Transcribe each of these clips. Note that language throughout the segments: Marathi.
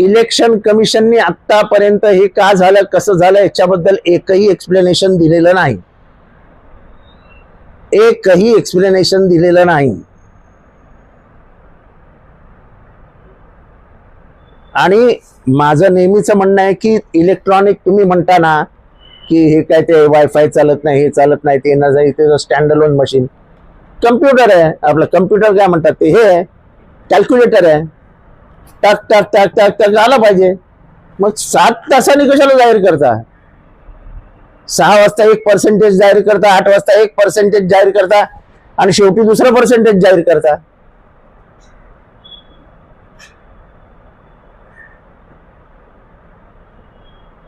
इलेक्शन कमिशननी आतापर्यंत हे का झालं कसं झालं याच्याबद्दल एकही एक्सप्लेनेशन दिलेलं नाही. एकही एक्सप्लेनेशन दिलेलं नाही. आणि माझं नेहमीच म्हणणं आहे की इलेक्ट्रॉनिक तुम्ही म्हणता ना की हे काय ते वायफाय चालत नाही हे चालत नाही ते ना जाईल ते स्टँड लोन मशीन कम्प्युटर आहे आपलं कम्प्युटर काय म्हणतात ते? हे आहे कॅल्क्युलेटर आहे. टाक टाक टाक टाक टाक आलं पाहिजे. मग सात तासांनी कशाला जाहीर करता? सहा वाजता एक पर्सेंटेज जाहीर करता आठ वाजता एक पर्सेंटेज जाहीर करता आणि शेवटी दुसरं पर्सेंटेज जाहीर करता.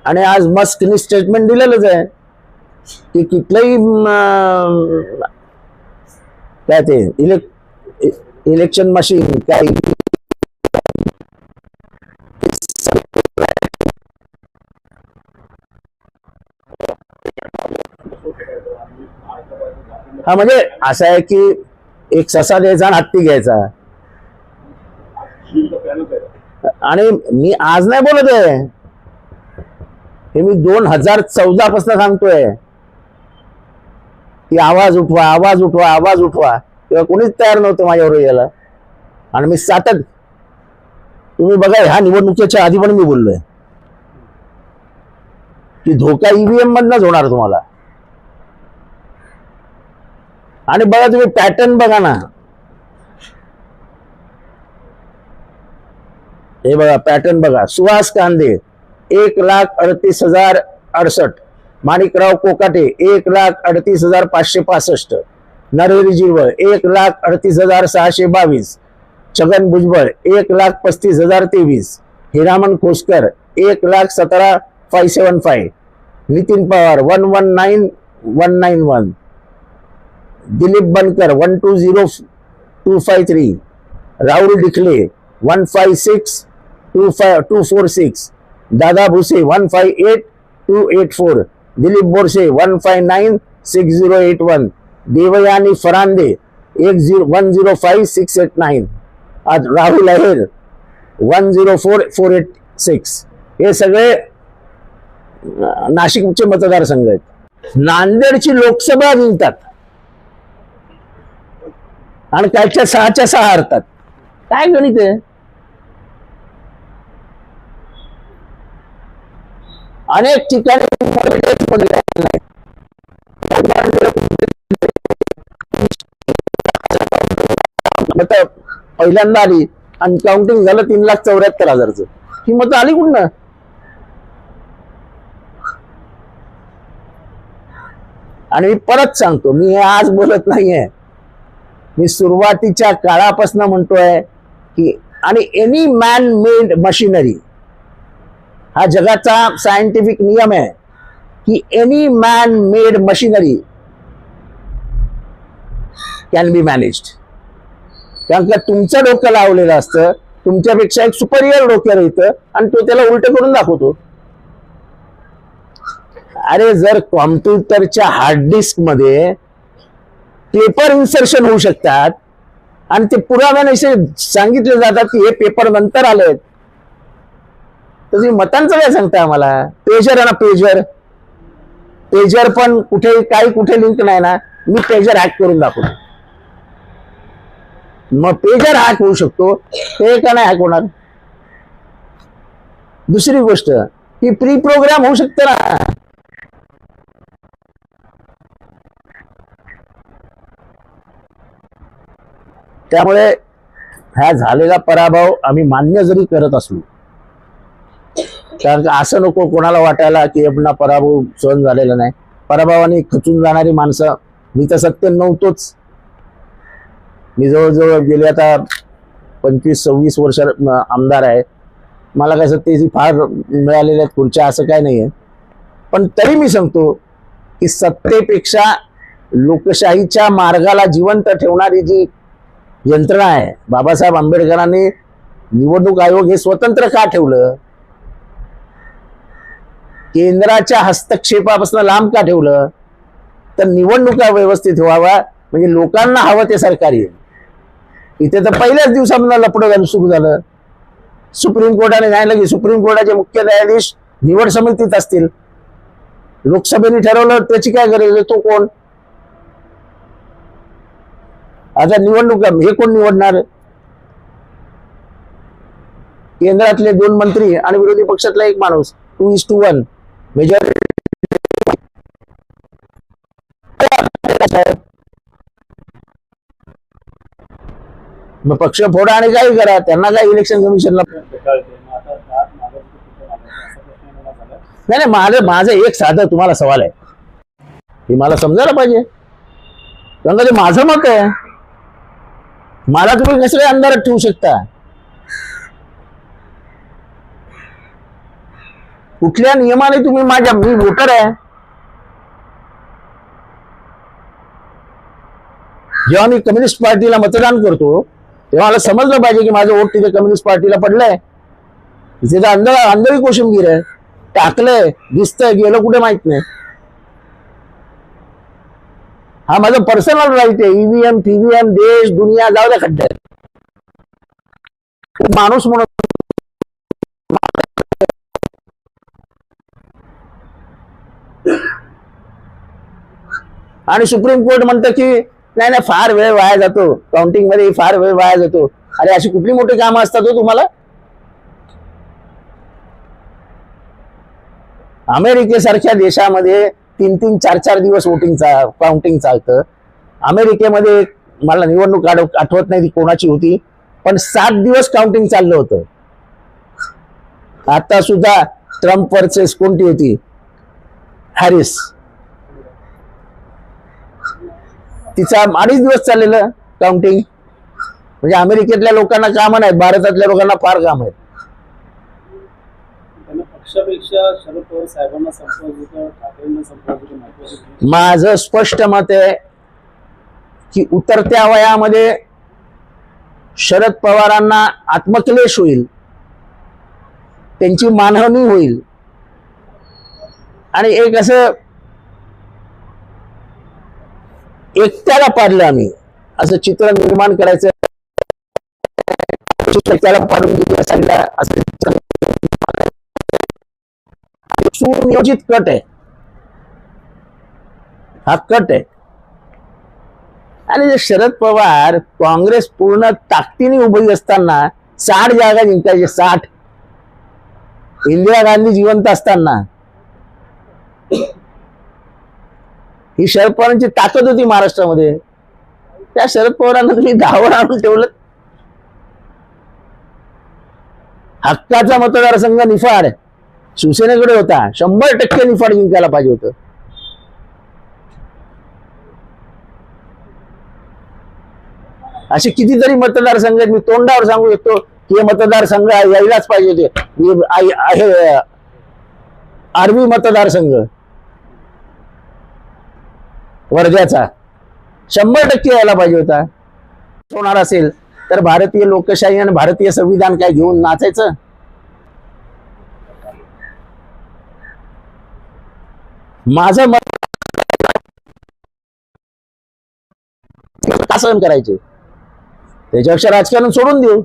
आणि आज मस्कनी स्टेटमेंट दिलेलंच आहे. की कुठलंही काय ते इलेक् इलेक्शन मशीन काय हा म्हणजे असं आहे की एक ससा द्यायचा आणि हत्ती घ्यायचा. आणि मी आज नाही बोलत आहे. हे मी दोन हजार चौदा पासून सांगतोय. की आवाज उठवा आवाज उठवा आवाज उठवा. किंवा कोणीच तयार नव्हतं माझ्यावर यायला. आणि मी सातत तुम्ही बघा ह्या निवडणुकीच्या आधी पण मी बोललोय. की धोका ईव्हीएम मधनच होणार तुम्हाला. आणि बघा तुम्ही पॅटर्न बघा ना. हे बघा पॅटर्न बघा. सुहास कांदे एक लाख अडतीस हजार अडसष्ट. माणिकराव कोकाटे एक लाख अडतीस हजार पाचशे पासष्ट. नरहरी जिरवळ एक लाख अडतीस हजार सहाशे बावीस. छगन भुजबळ एक लाख पस्तीस हजार तेवीस. हिरामन खोसकर एक लाख सतरा five seven five Nitin Pawar one one nine one nine one Dilip Bankar one two zero two five three Rahul Dikhle one five six two five two four six Dada Bhuse one five eight two eight four Dilip Borse one five nine six zero eight one Devyani Farande एक zero one zero five six eight nine आज Rahul Aher one zero four four eight six हे सगळे नाशिकचे मतदारसंघ आहेत. नांदेडची लोकसभा जिंकतात. आणि त्याच्या सहाच्या सहा हरतात. काय गणित आहे? अनेक ठिकाणी पहिल्यांदा आली आणि काउंटिंग झालं तीन लाख चौऱ्याहत्तर हजारचं. ही मत आली कुठं आणि मी परत सांगतो मी हे आज बोलत नाहीये. मी सुरुवातीच्या काळापासून म्हणतोय की आणि एनी मॅन मेड मशिनरी हा जगाचा सायंटिफिक नियम आहे की any man made machinery can be managed कारण का तुमचं डोकं लावलेलं असतं तुमच्यापेक्षा एक सुपरियर डोक्याला येतं आणि तो त्याला उलट करून दाखवतो. अरे जर कॉम्प्युटरच्या हार्ड डिस्कमध्ये पेपर इन्सर्शन होऊ शकतात. आणि ते पुराव्याने असे सांगितले जातात की हे पेपर नंतर आलेत तर तुम्ही मतांचं काय सांगता आम्हाला? पेजर आहे ना पेजर पेजर पण कुठे काही कुठे लिंक नाही ना. मी पेजर हॅक करून दाखवतो. मग पेजर हॅक होऊ शकतो. ते का नाही हॅक होणार? दुसरी गोष्ट ही प्री प्रोग्राम होऊ शकते ना. त्यामुळे ह्या झालेला पराभव आम्ही मान्य जरी करत असलो कारण असं नको कोणाला वाटायला की आपला पराभव सहन झालेला नाही. पराभवाने खचून जाणारी माणसं मी तर सत्य नव्हतोच. मी जवळजवळ गेले आता पंचवीस सव्वीस वर्ष आमदार आहे. मला काय सत्तेची फार मिळालेल्या आहेत खुर्च्या असं काय नाही आहे पण तरी मी सांगतो की सत्तेपेक्षा लोकशाहीच्या मार्गाला जिवंत ठेवणारी जी यंत्रणा आहे. बाबासाहेब आंबेडकरांनी निवडणूक आयोग हे स्वतंत्र का ठेवलं? केंद्राच्या हस्तक्षेपापासून लांब का ठेवलं? तर निवडणुका व्यवस्थित व्हावा म्हणजे लोकांना हवं ते सरकार येईल. इथे तर पहिल्याच दिवसामधून लपडं घालून सुरू झालं. सुप्रीम कोर्टाने सांगितलं की सुप्रीम कोर्टाचे मुख्य न्यायाधीश निवड समितीत असतील. लोकसभेने ठरवलं त्याची काय गरज तो कोण? आता निवडणूक हे कोण निवडणार? केंद्रातले दोन मंत्री आणि विरोधी पक्षातला एक माणूस two is to one majority मग पक्ष फोडा आणि काही करा त्यांना काय इलेक्शन कमिशनला नाही नाही माझं माझं एक साधं तुम्हाला सवाल आहे. हे मला समजायला पाहिजे. कारण ते माझं मत आहे. मला तुम्ही कसं काय अंधारात ठेवू शकता? कुठल्या नियमाने तुम्ही माझ्या मी वोटर आहे. जेव्हा मी कम्युनिस्ट पार्टीला मतदान करतो तेव्हा मला समजलं पाहिजे की माझं वोट तिथे कम्युनिस्ट पार्टीला पडलंय. तिथे तर अंध अंधळी कोशिंबीर आहे. टाकलंय दिसतंय गेलं कुठे माहीत नाही. हा माझं पर्सनल राईट आहे. ईव्हीएम टीव्हीएम देश दुनिया जाऊ द्या खड्ड्यात माणूस म्हणून आणि सुप्रीम कोर्ट म्हणतं की नाही नाही फार वेळ वाया जातो. काउंटिंगमध्ये फार वेळ वाया जातो. अरे अशी कुठली मोठी कामं असतात हो तुम्हाला? अमेरिकेसारख्या देशामध्ये तीन तीन चार चार दिवस वोटिंग चा काउंटिंग चालतं. अमेरिकेमध्ये मला निवडणूक आठवत नाही ती कोणाची होती पण सात दिवस काउंटिंग चाललं होतं. आता सुद्धा ट्रम्प वर्सेस कोणती होती? हॅरिस तिचा अडीच दिवस चाललेलं काउंटिंग म्हणजे अमेरिकेतल्या लोकांना काम नाही भारतातल्या लोकांना फार काम आहेत. पक्षापेक्षा शरद पवार साहेबांना संपवायचं ठाकरेंना संपवायचं माझं स्पष्ट मत आहे की उतरत्या वयामध्ये शरद पवारांना आत्मक्लेश होईल त्यांची मानहानी होईल. आणि एक असं एकट्याला पाडलं आम्ही असं चित्र निर्माण करायचं. एकट्याला पाडून देऊ असं सुनियोजित कट आहे. हा कट आहे. आणि जे शरद पवार काँग्रेस पूर्ण ताकदीने उभी असताना साठ जागा जिंकायचे साठ. इंदिरा गांधी जिवंत असताना. ही शरद पवारांची ताकद होती महाराष्ट्रामध्ये. त्या शरद पवारांना तुम्ही दहावर आणून ठेवलं. हक्काचा मतदारसंघ निफाड शिवसेनेकडे होता. शंभर टक्के निफाड जिंकायला पाहिजे होतं. असे कितीतरी मतदारसंघ आहेत. मी तोंडावर सांगू शकतो की हे मतदारसंघ यायलाच पाहिजे होते. आहे आर्मी मतदारसंघ. वर्ध्याचा. शंभर टक्के यायला पाहिजे होता. होणार असेल. तर भारतीय लोकशाही आणि भारतीय संविधान काय घेऊन नाचायचं? माझं मत का सहन करायचे. त्याच्यापेक्षा राजकारण सोडून देऊ.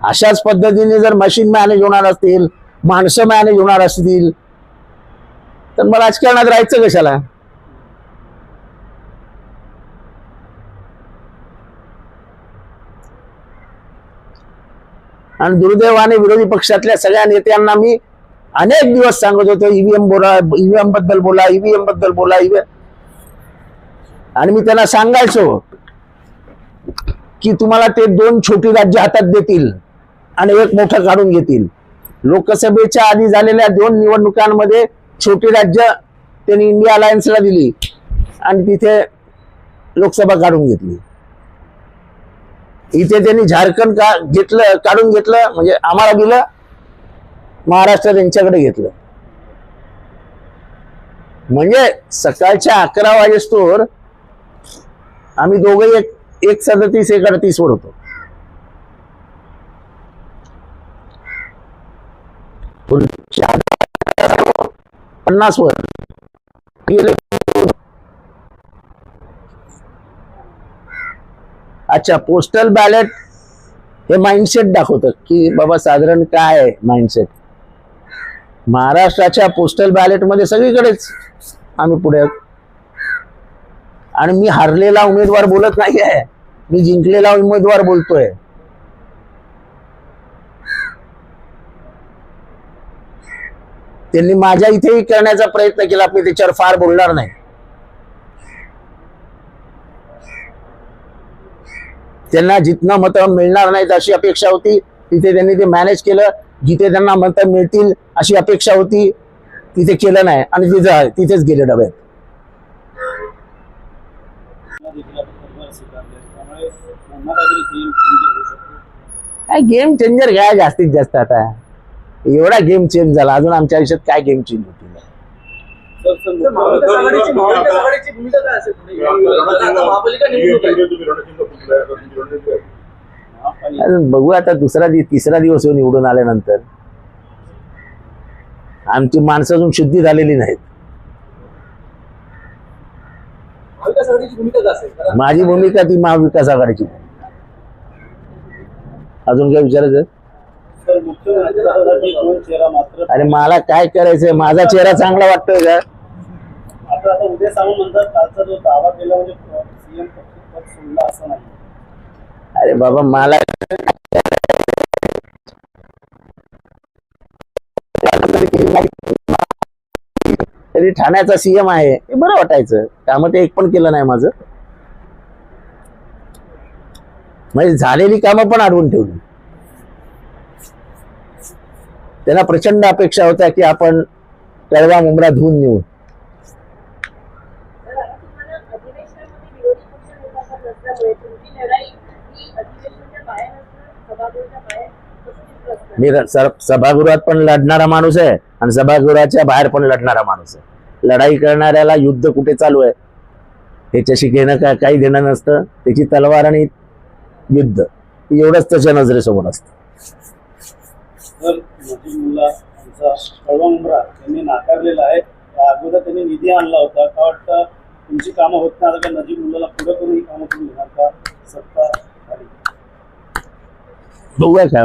अशाच पद्धतीने जर मशीन मॅनेज होणार असतील माणसं मॅनेज होणार असतील तर मग राजकारणात राहायचं कशाला? आणि दुर्दैवाने विरोधी पक्षातल्या सगळ्या नेत्यांना मी अनेक दिवस सांगत होतो ईव्हीएम बोला ईव्हीएमबद्दल बोला ईव्हीएमबद्दल बोला ईव्हीएम आणि मी त्यांना सांगायचो की तुम्हाला ते दोन छोटी राज्य हातात देतील आणि एक मोठं काढून घेतील. लोकसभेच्या आधी झालेल्या दोन निवडणुकांमध्ये छोटी राज्य त्यांनी इंडिया अलायन्सला दिली आणि तिथे लोकसभा काढून घेतली. इथे त्यांनी झारखंड का घेतलं काढून घेतलं म्हणजे आम्हाला दिलं महाराष्ट्र त्यांच्याकडे घेतलं. म्हणजे सकाळच्या अकरा वाजेस्तोवर आम्ही दोघे एक एक सदतीस एक अडतीस वर होतो. पन्नास वर. अच्छा पोस्टल बॅलेट हे माइंडसेट दाखवतं की बाबा साधारण काय आहे माइंडसेट महाराष्ट्राच्या पोस्टल बॅलेटमध्ये सगळीकडेच आम्ही पुढे. आणि मी हारलेला उमेदवार बोलत नाही आहे. मी जिंकलेला उमेदवार बोलतोय. त्यांनी माझ्या इथेही करण्याचा प्रयत्न केला मी त्याच्यावर फार बोलणार नाही. त्यांना जितना मतं मिळणार नाहीत अशी अपेक्षा होती. तिथे त्यांनी ते मॅनेज केलं. जिथे त्यांना मतं मिळतील अशी अपेक्षा होती तिथे केलं नाही. आणि तिथे तिथेच गेले डब्यात शकतो काय गेम चेंजर काय जास्तीत जास्त आता? एवढा गेम चेंज झाला. अजून आमच्या आयुष्यात काय गेम चेंज महापालिका अजून बघू आता दुसरा दिवस तिसरा दिवस येऊन निवडून आल्यानंतर. आमची माणसं अजून शुद्धी झालेली नाहीत. माझी भूमिका ती महाविकास आघाडीची. अजून काय विचारायचं अरे मला काय करायचंय? माझा चेहरा चांगला वाटतोय का? आता उद्या सामंत म्हणतात कालचा जो दावा केला म्हणजे सीएम पद सोडला असं नाही. अरे बाबा मला तरी ठाण्याचा सीएम आहे. हे बरं वाटायचं. त्यामुळे ते एक पण केलं नाही माझं. म्हणजे झालेली कामं पण अडवून ठेवली. त्यांना प्रचंड अपेक्षा होत्या की आपण तळवा मुंबरा धुवून नेऊ तर आता तुम्हाला अधिवेशनामध्ये विरोधी पक्ष नेता नसल्यामुळे तुमची लढाई ही अधिवेशनाच्या बाहेर असणार सभागृहाच्या बाहेर कसं असणार मी सभागृहात पण लढणारा माणूस आहे आणि सभागृहाच्या बाहेर पण लढणारा माणूस आहे. लढाई करणाऱ्याला युद्ध कुठे चालू आहे? ह्याच्याशी घेणं काय काही देणं नसतं. त्याची तलवार आणि युद्ध. एवढंच त्याच्या नजरेसमोर असतं. नाकारलेला आहे. अगोदर त्यांनी निधी आणला होता. का वाटतं तुमची कामं होत नाही का? नजीब मुल्लाला पुढे करून ही कामं तुम्ही घेणार का? सत्ता झाली बघूया काय होतं.